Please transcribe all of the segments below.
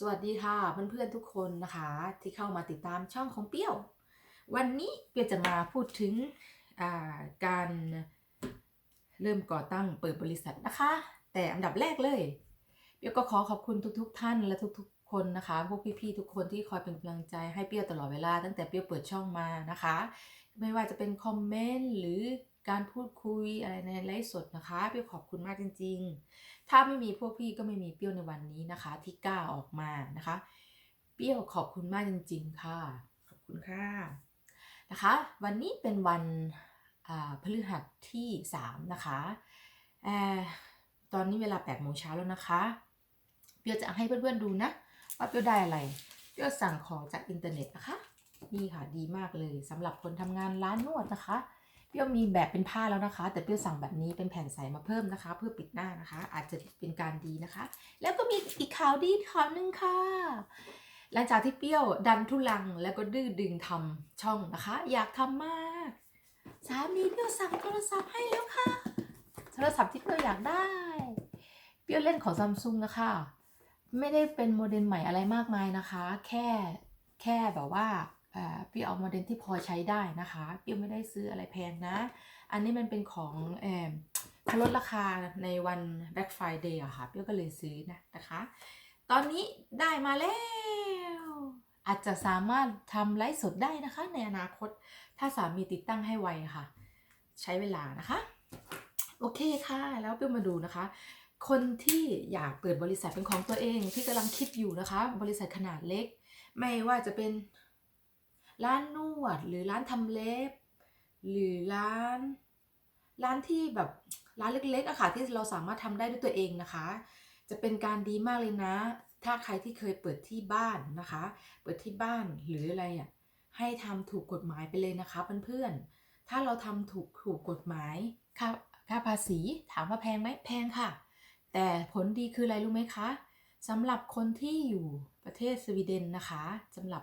สวัสดีค่ะเพื่อนๆทุกคนนะคะที่เข้ามาติดตามช่องของเปี้ยว วันนี้เปี้ยวจะมาพูดถึงาการเริ่มก่อตั้งเปิดบริษัทนะคะ แต่อันดับแรกเลย เปี้ยวก็ขอขอบคุณทุก ๆ ท่านและทุกๆ คนนะคะ พวกพี่ๆทุกคนที่คอยเป็นกำลังใจให้เปี้ยวตลอดเวลาตั้งแต่เปี้ยวเปิดช่องมานะคะ ไม่ว่าจะเป็นคอมเมนต์หรือ การพูดคุยอะไรในไลฟ์สดนะคะเปรี้ยวขอบคุณมากจริง ๆ ถ้าไม่มีพวกพี่ก็ไม่มีเปรี้ยวในวันนี้นะคะ ที่กล้าออกมานะคะ เปรี้ยวขอบคุณมากจริง ๆ ค่ะ ขอบคุณค่ะนะคะ วันนี้เป็นวันอ่าพฤหัสที่3นะคะเอ่อตอนนี้เวลา8โมงเช้าแล้วนะคะเปรี้ยวจะให้เพื่อนๆดูนะว่าเปรี้ยวได้อะไรเปรี้ยวสั่งของจากอินเทอร์เน็ตนะคะนี่ค่ะดีมากเลยสำหรับคนทำงานร้านนวดนะคะ เปรี้ยวมีแบบเป็นผ้าแล้วนะคะ แต่เปรี้ยวสั่งแบบนี้เป็นแผ่นใสมาเพิ่มนะคะ เพื่อปิดหน้านะคะ อาจจะเป็นการดีนะคะ แล้วก็มีอีกข่าวดีข่าวหนึ่งค่ะ หลังจากที่เปรี้ยวดันทุลังแล้วก็ดื้อดึงทำช่องนะคะ อยากทำมากสามีเปรี้ยวสั่งโทรศัพท์ให้แล้วค่ะโทรศัพท์ที่เปรี้ยวอยากได้ เปรี้ยวเล่นของซัมซุงนะคะ ไม่ได้เป็นโมเดลใหม่อะไรมากมายนะคะ แค่แค่แบบว่า เอ่เปรี้ยเอาโมเดลที่พอใช้ได้นะคะเปรี้ยไม่ได้ซื้ออะไรแพงนะ อันนี้มันเป็นของเอ่อาลดราคาในวัน Black Friday อะค่ะเปรี้ยก็เลยซื้อนะนะคะ ตอนนี้ได้มาแล้ว อาจจะสามารถทำไลฟ์สดได้นะคะ ในอนาคตถ้าสามีติดตั้งให้ไวค่ะ ใช้เวลานะคะ โอเคค่ะ แล้วเปรี้ยมาดูนะคะคนที่อยากเปิดบริษัทเป็นของตัวเองที่กำลังคิดอยู่นะคะ บริษัทขนาดเล็ก ไม่ว่าจะเป็น ร้านนวดหรือร้านทำเล็บ หรือร้าน ร้านที่แบบร้านเล็กๆอะค่ะที่เราสามารถทำได้ด้วยตัวเองนะคะ จะเป็นการดีมากเลยนะ ถ้าใครที่เคยเปิดที่บ้านนะคะ เปิดที่บ้านหรืออะไรอะให้ทำถูกกฎหมายไปเลยนะคะเพื่อนๆถ้าเราทำถูกถูกกฎหมายค่าค่าภาษีถามว่าแพงไหมแพงค่ะ แต่ผลดีคืออะไรรู้ไหมคะสำหรับคนที่อยู่ประเทศสวีเดนนะคะสำหรับ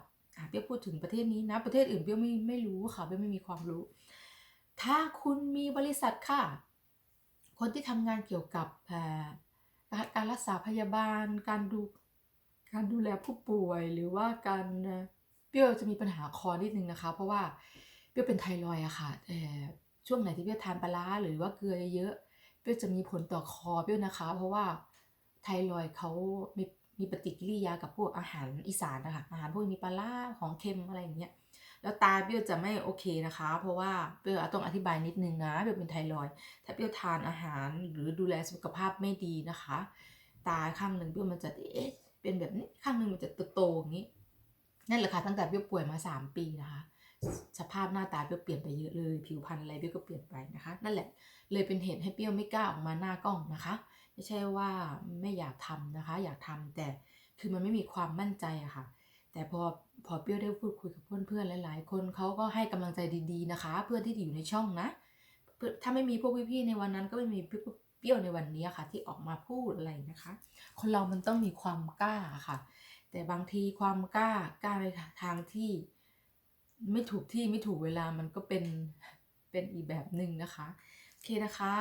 เปียวพูดถึงประเทศนี้นะ ประเทศอื่นเปียวไม่ไม่รู้ค่ะเปียวไม่มีความรู้ ถ้าคุณมีบริษัทค่ะ คนที่ทำงานเกี่ยวกับการรักษาพยาบาล การดูการดูแลผู้ป่วยหรือว่าการเปี้ยวจะมีปัญหาคอนิดนึงนะคะ เพราะว่าเปี้ยวเป็นไทรอยอะค่ะช่วงไหนที่เปี้ยวทานปลาร้าหรือว่าเกลือเยอะเปี้ยวจะมีผลต่อคอเปี้ยวนะคะ เพราะว่าไทรอยเขามี มีปฏิกิริยากับพวกอาหารอีสานนะคะอาหารพวกมีปลาร้าของเค็มอะไรอย่างเงี้ยแล้วตาเปรี้ยวจะไม่โอเคนะคะ เพราะว่าเปรี้ยวต้องอธิบายนิดนึงนะเปรี้ยวเป็นไทรอยถ้าเปรี้ยวทานอาหารหรือดูแลสุขภาพไม่ดีนะคะ ตาข้างหนึ่งเปรี้ยวมันจะเอ๊ะเป็นแบบนี้ข้างหนึ่งมันจะโตๆอย่างนี้นั่นแหละค่ะตั้งแต่เปรี้ยวป่วยมา 3 ปีนะคะ สภาพหน้าตาเปรี้ยวเปลี่ยนไปเยอะเลย ผิวพรรณอะไรเปรี้ยวก็เปลี่ยนไปนะคะ นั่นแหละเลยเป็นเหตุให้เปรี้ยวไม่กล้าออกมาหน้ากล้องนะคะ ไม่ใช่ว่าไม่อยากทำนะคะ อยากทำแต่คือมันไม่มีความมั่นใจอะค่ะ แต่พอพอเปรี้ยวได้พูดคุยกับเพื่อนๆหลาย ๆ คนเขาก็ให้กำลังใจดีๆนะคะ เพื่อนที่อยู่ในช่องนะเพื่อถ้าไม่มีพวกพี่ๆในวันนั้นก็ไม่มีเปรี้ยวในวันนี้ค่ะ ที่ออกมาพูดอะไรนะคะ คนเรามันต้องมีความกล้าค่ะ แต่บางทีความกล้ากล้าในทางที่ไม่ถูกที่ไม่ถูกเวลามันก็เป็นเป็นอีกแบบหนึ่งนะคะ โอเคนะคะ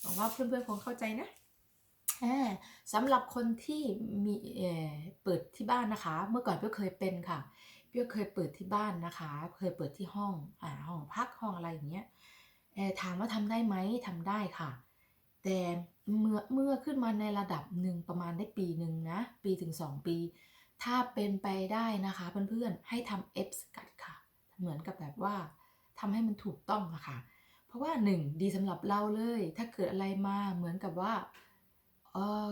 หวังว่าเพื่อนๆคงเข้าใจนะ สำหรับคนที่มีเอเปิดที่บ้านนะคะ เมื่อก่อนเพี่อเคยเป็นค่ะเพี่อเคยเปิดที่บ้านนะคะ เคยเปิดที่ห้องอ่าห้องพักห้องอะไรอย่างเงี้ยเอถามว่าทำได้ไหมทำได้ค่ะ แต่เมื่อเมื่อขึ้นมาในระดับหนึ่งประมาณได้ปีหนึ่งนะ ปีถึง 2 ปี ถ้าเป็นไปได้นะคะเพื่อนๆให้ทำเอฟสกัดค่ะ เหมือนกับแบบว่าทำให้มันถูกต้องอะค่ะ เพราะว่าหนึ่งดีสำหรับเราเลย ถ้าเกิดอะไรมาเหมือนกับว่า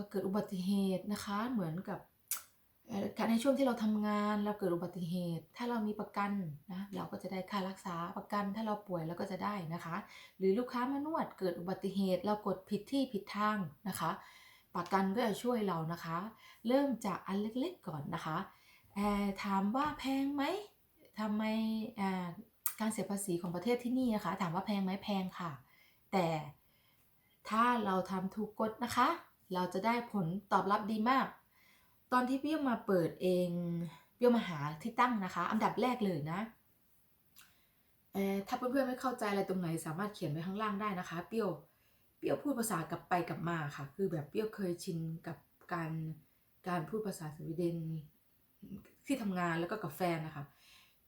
เกิดอุบัติเหตุนะคะ เหมือนกับในช่วงที่เราทำงานเราเกิดอุบัติเหตุ ถ้าเรามีประกันนะเราก็จะได้ค่ารักษาประกัน ถ้าเราป่วยเราก็จะได้นะคะ หรือลูกค้ามานวดเกิดอุบัติเหตุ เรากดผิดที่ผิดทางนะคะ ประกันก็จะช่วยเรานะคะ เริ่มจากอันเล็กๆก่อนนะคะถามว่าแพงไหมทำไมาการเสียภาษีของประเทศที่นี่นะคะ ถามว่าแพงไหมแพงค่ะ แต่ถ้าเราทำถูกกฎนะคะ เราจะได้ผลตอบรับดีมาก ตอนที่เปี้ยวมาเปิดเองเปี้ยวมาหาที่ตั้งนะคะ อันดับแรกเลยนะถ้าเพื่อนๆไม่เข้าใจอะไรตรงไหนสามารถเขียนไว้ข้างล่างได้นะคะ เปี้ยวเปี้ยวพูดภาษากลับไปกลับมาค่ะ คือแบบเปี้ยวเคยชินกับการการพูดภาษาสวีเดนที่ทำงานแล้วก็กับแฟนนะคะ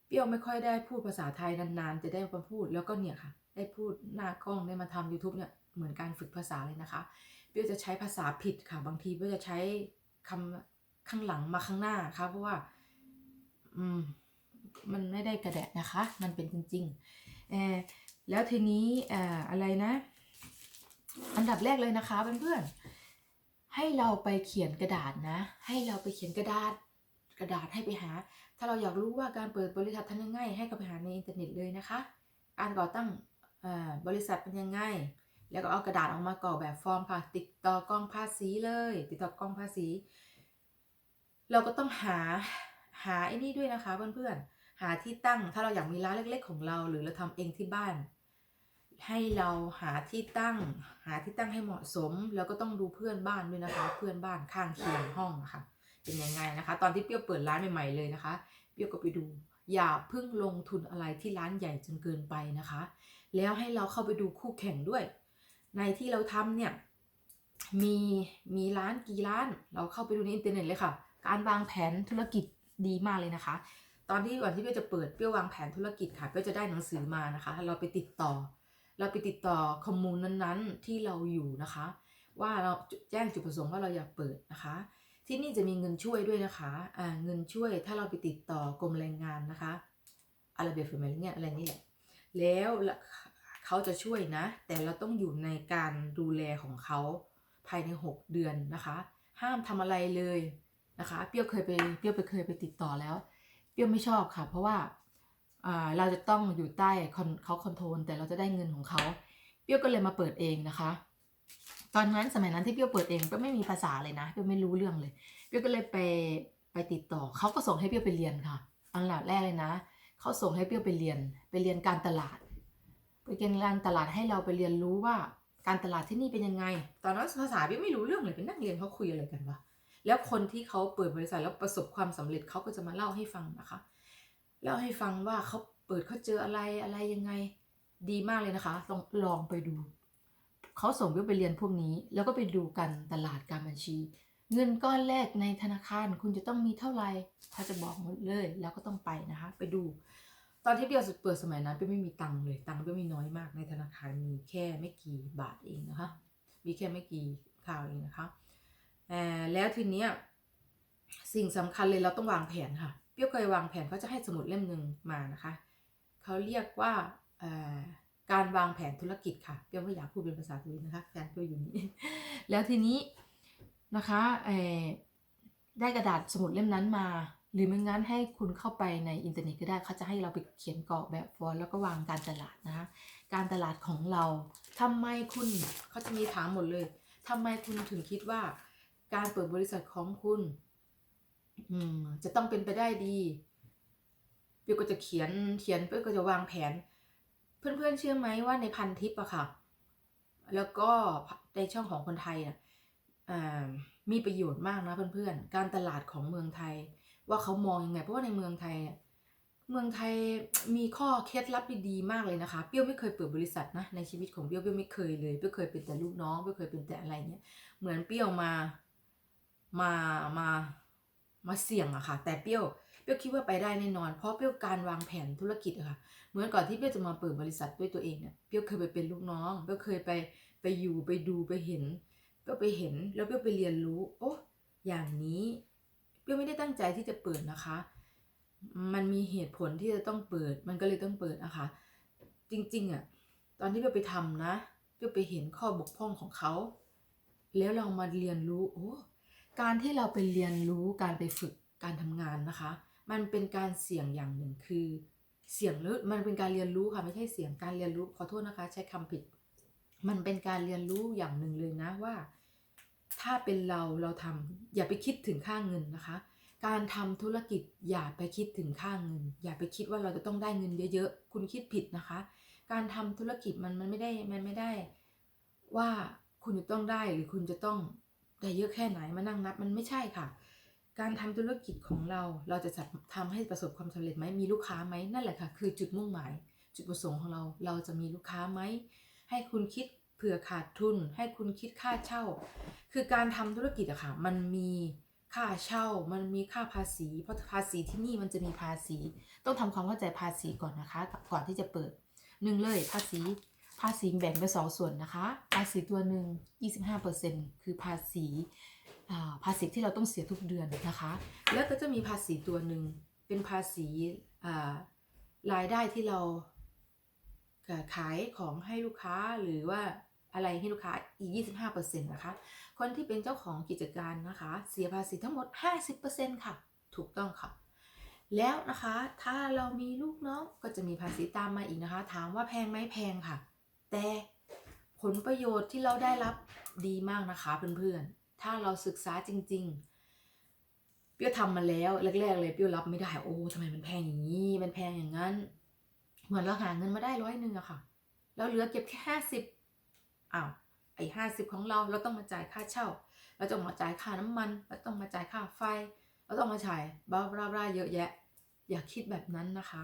เปรี้ยวไม่ค่อยได้พูดภาษาไทยนานๆ จะได้มาพูดแล้วก็เนี่ยค่ะ ได้พูดหน้ากล้องได้มาทำ YouTube เนี่ยเหมือนการฝึกภาษาเลยนะคะ เปรี้ยวจะใช้ภาษาผิดค่ะ บางทีเปรี้ยวจะใช้คำข้างหลังมาข้างหน้าค่ะเพราะว่า อืม มันไม่ได้กระแดะนะคะ มันเป็นจริงๆเออแล้วทีนี้เอ่ออะไรนะ อันดับแรกเลยนะคะเพื่อนๆให้เราไปเขียนกระดาษนะ ให้เราไปเขียนกระดาษกระดาษให้ไปหา ถ้าเราอยากรู้ว่าการเปิดบริษัททำยังไงให้ก็ไปหาในอินเทอร์เน็ตเลยนะคะ การก่อตั้งบริษัทเป็นยังไง แล้วก็เอากระดาษออกมากรอกแบบฟอร์มค่ะ ติดต่อกล้องภาษีเลย ติดต่อกล้องภาษี เราก็ต้องหาหาไอ้นี่ด้วยนะคะเพื่อนๆ หาที่ตั้งถ้าเราอยากมีร้านเล็ก ๆ ของเรา หรือเราทำเองที่บ้าน ให้เราหาที่ตั้ง หาที่ตั้งให้เหมาะสม แล้วก็ต้องดูเพื่อนบ้านด้วยนะคะ เพื่อนบ้านข้างเคียงห้องนะคะเป็นยังไงนะคะ ตอนที่เปรี้ยวเปิดร้านใหม่ๆเลยนะคะ เปรี้ยวก็ไปดู อย่าเพิ่งลงทุนอะไรที่ร้านใหญ่จนเกินไปนะคะ แล้วให้เราเข้าไปดูคู่แข่งด้วย ในที่เราทำเนี่ยมีมีร้านกี่ร้าน เราเข้าไปดูในอินเทอร์เน็ตเลยค่ะ การวางแผนธุรกิจดีมากเลยนะคะ ตอนที่ก่อนที่เปี้ยวจะเปิดเปี้ยววางแผนธุรกิจค่ะเปี้ยวจะได้หนังสือมานะคะเราไปติดต่อ เราไปติดต่อคอมมูนนั้นๆ ที่เราอยู่นะคะ ว่าเราแจ้งจุดประสงค์ว่าเราอยากเปิดนะคะ ที่นี่จะมีเงินช่วยด้วยนะคะอ่าเงินช่วยถ้าเราไปติดต่อ กรมแรงงานนะคะอะไรเบียฟิเมลเนี่ยอะไรนี่แหละแล้ว เขาจะช่วยนะ แต่เราต้องอยู่ในการดูแลของเขาภายใน 6 เดือนนะคะ ห้ามทำอะไรเลยนะคะ เปรี้ยวเคยไปเปรี้ยวไปเคยไปติดต่อแล้ว เปรี้ยวไม่ชอบค่ะ เพราะว่าเราจะต้องอยู่ใต้เขาคอนโทรลแต่เราจะได้เงินของเขา เปรี้ยวก็เลยมาเปิดเองนะคะ ตอนนั้นสมัยนั้นที่เปรี้ยวเปิดเองเปรี้ยวไม่มีภาษาเลยนะเปรี้ยวไม่รู้เรื่องเลย เปรี้ยวก็เลยไปไปติดต่อเขาก็ส่งให้เปรี้ยวไปเรียนค่ะ อันดับแรกเลยนะเขาส่งให้เปรี้ยวไปเรียนไปเรียนการตลาด ไปเรียนการตลาดให้เราไปเรียนรู้ว่า การตลาดที่นี่เป็นยังไง ตอนนั้นภาษาเปรี้ยวไม่รู้เรื่องเลยเป็นนั่งเรียนเขาคุยอะไรกันวะแล้วคนที่เขาเปิดบริษัทแล้วประสบความสำเร็จเขาก็จะมาเล่าให้ฟังนะคะเล่าให้ฟังว่าเขาเปิดเขาเจออะไรอะไรยังไงดีมากเลยนะคะ ลองลองไปดูเขาส่งเบี้ยไปเรียนพวกนี้ แล้วก็ไปดูกันตลาดการบัญชี เงินก้อนแรกในธนาคารคุณจะต้องมีเท่าไหร่ถ้าจะบอกหมดเลย แล้วก็ต้องไปนะคะ ไปดู ตอนที่เบี้ยเปิดสมัยนั้นเบี้ยไม่มีตังค์เลยตังค์เบี้ยมีน้อยมากในธนาคารมีแค่ไม่กี่บาทเองนะคะมีแค่ไม่กี่ข่าวเองนะคะเอ่อแล้วทีเนี้ยสิ่งสำคัญเลยเราต้องวางแผนค่ะเปี้ยวเคยวางแผนเขาจะให้สมุดเล่มหนึ่งมานะคะเขาเรียกว่าการวางแผนธุรกิจค่ะเปี้ยวไม่อยากพูดเป็นภาษาจีนนะคะแฟนเปี้ยวอยู่นี่แล้วทีนี้นะคะได้กระดาษสมุดเล่มนั้นมา หรือไม่งั้นให้คุณเข้าไปในอินเทอร์เน็ตก็ได้เขาจะให้เราไปเขียนกรอกแบบฟอนต์แล้วก็วางการตลาดนะคะการตลาดของเราทำไมคุณเขาจะมีถามหมดเลยทำไมคุณถึงคิดว่า การเปิดบริษัทของคุณอืมจะต้องเป็นไปได้ดีเปียวก็จะเขียนเขียนเปียวก็จะวางแผน เพื่อนๆเชื่อไหมว่าในพันทิปอะค่ะ แล้วก็ในช่องของคนไทยอะอ่ามีประโยชน์มากนะเพื่อนๆ การตลาดของเมืองไทย ว่าเขามองยังไง เพราะว่าในเมืองไทยเมืองไทยมีข้อเคล็ดลับดีๆมากเลยนะคะ เปรี้ยวไม่เคยเปิดบริษัทนะในชีวิตของเปรี้ยวเปรี้ยวไม่เคยเลยเปรี้ยวเคยเป็นแต่ลูกน้องเปรี้ยวเคยเป็นแต่อะไรเงี้ยเหมือนเปรี้ยวมามามามาเสี่ยงอะค่ะ แต่เปรี้ยวเปรี้ยวคิดว่าไปได้แน่นอน เพราะเปรี้ยวการวางแผนธุรกิจอะค่ะ เหมือนก่อนที่เปรี้ยวจะมาเปิดบริษัทด้วยตัวเองเนี่ยเปรี้ยวเคยไปเป็นลูกน้องเปรี้ยวเคยไปไปอยู่ไปดูไปเห็นเปรี้ยวไปเห็นแล้วเปรี้ยวไปเรียนรู้โอ้อย่างนี้ เปรี้ยวไม่ได้ตั้งใจที่จะเปิดนะคะ มันมีเหตุผลที่จะต้องเปิด มันก็เลยต้องเปิดนะคะ จริงๆอะตอนที่เปรี้ยวไปทำนะ เปรี้ยวไปเห็นข้อบกพร่องของเขา แล้วเรามาเรียนรู้ โอ้ การที่เราไปเรียนรู้การไปฝึกการทำงานนะคะ มันเป็นการเสี่ยงอย่างหนึ่งคือ เสี่ยงหรือมันเป็นการเรียนรู้ค่ะ ไม่ใช่เสี่ยงการเรียนรู้ ขอโทษนะคะ ใช้คำผิด มันเป็นการเรียนรู้อย่างหนึ่งเลยนะว่า ถ้าเป็นเราเราทำอย่าไปคิดถึงค่าเงินนะคะ การทำธุรกิจอย่าไปคิดถึงค่าเงิน อย่าไปคิดว่าเราจะต้องได้เงินเยอะๆ คุณคิดผิดนะคะ การทำธุรกิจมันมันไม่ได้มันไม่ได้ ว่าคุณจะต้องได้หรือคุณจะต้องได้เยอะแค่ไหนมานั่งนับมันไม่ใช่ค่ะ การทำธุรกิจของเราเราจะทำให้ประสบความสำเร็จไหมมีลูกค้าไหมนั่นแหละค่ะ คือจุดมุ่งหมาย จุดประสงค์ของเราเราจะมีลูกค้าไหมให้คุณคิด เผื่อขาดทุนให้คุณคิดค่าเช่า คือการทำธุรกิจอะค่ะ มันมีค่าเช่า มันมีค่าภาษี เพราะภาษีที่นี่มันจะมีภาษี ต้องทำความเข้าใจภาษีก่อนนะคะ ก่อนที่จะเปิดหนึ่งเลยภาษี ภาษีแบ่งเป็นสองส่วนนะคะ ภาษีตัวหนึ่ง25%คือภาษีภาษีที่เราต้องเสียทุกเดือนนะคะ แล้วก็จะมีภาษีตัวหนึ่งเป็นภาษีรายได้ที่เราขายของให้ลูกค้าหรือว่า อะไรให้ลูกค้าอีก 25%นะคะ คนที่เป็นเจ้าของกิจการนะคะ เสียภาษีทั้งหมด 50%ค่ะ ถูกต้องค่ะ แล้วนะคะถ้าเรามีลูกน้องก็จะมีภาษีตามมาอีกนะคะ ถามว่าแพงไหมแพงค่ะ แต่ผลประโยชน์ที่เราได้รับดีมากนะคะเพื่อนๆ ถ้าเราศึกษาจริง ๆ เปี้ยวทำมาแล้วแรกๆเลยเปี้ยวรับไม่ได้ โอ้ทำไมมันแพงอย่างนี้ มันแพงอย่างนั้น เหมือนเราหาเงินมาได้ร้อยหนึ่งอะค่ะ แล้วเหลือเก็บแค่ห้าสิบ อ้าวไอ้ห้าสิบของเราเราต้องมาจ่ายค่าเช่า เราต้องมาจ่ายค่าน้ำมัน เราต้องมาจ่ายค่าไฟ เราต้องมาจ่ายบลาบลาบลาเยอะแยะ อย่าคิดแบบนั้นนะคะ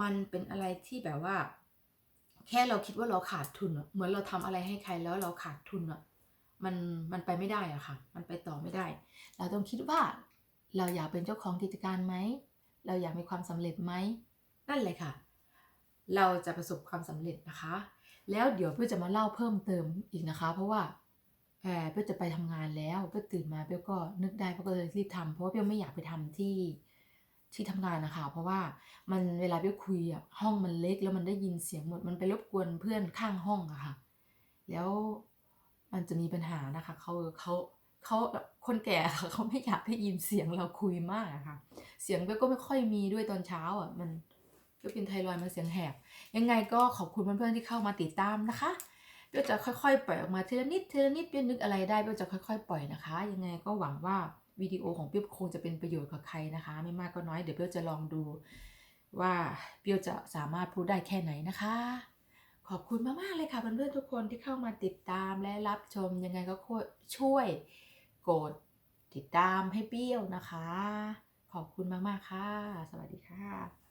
มันเป็นอะไรที่แบบว่า แค่เราคิดว่าเราขาดทุน เหมือนเราทำอะไรให้ใครแล้วเราขาดทุนอะมันมันไปไม่ได้อะค่ะ มันไปต่อไม่ได้ เราต้องคิดว่าเราอยากเป็นเจ้าของกิจการไหม เราอยากมีความสำเร็จไหม นั่นเลยค่ะ เราจะประสบความสำเร็จนะคะ แล้วเดี๋ยวเพื่อจะมาเล่าเพิ่มเติมอีกนะคะ เพราะว่าเออเพื่อจะไปทำงานแล้วเพื่อตื่นมาเพื่อก็นึกได้เพื่อก็เลยรีบทำเพราะว่าเพื่อไม่อยากไปทำที่ที่ทำงานนะคะ เพราะว่ามันเวลาเพื่อคุยอะห้องมันเล็กแล้วมันได้ยินเสียงหมดมันไปรบกวนเพื่อนข้างห้องอะค่ะ แล้วมันจะมีปัญหานะคะเขาเขาเขาคนแก่ค่ะเขาไม่อยากได้ยินเสียงเราคุยมากอะค่ะ เสียงเบลก็ไม่ค่อยมีด้วยตอนเช้าอะมัน ก็เป็นไทรอยด์มันเสียงแหบ ยังไงก็ขอบคุณเพื่อนๆที่เข้ามาติดตามนะคะเบลจะค่อยๆ ปล่อยออกมาทีละนิดทีละนิดเบลนึกอะไรได้เบลจะค่อยๆ ปล่อยนะคะ ยังไงก็หวังว่าวิดีโอของเบลคงจะเป็นประโยชน์กับใครนะคะ ไม่มากก็น้อยเดี๋ยวเบลจะลองดูว่าเบลจะสามารถพูดได้แค่ไหนนะคะ ขอบคุณมากๆเลยค่ะเพื่อนๆทุกคนที่เข้ามาติดตามและรับชมยังไงก็ช่วยกดติดตามให้เปี้ยวนะคะ ขอบคุณมากๆค่ะ สวัสดีค่ะ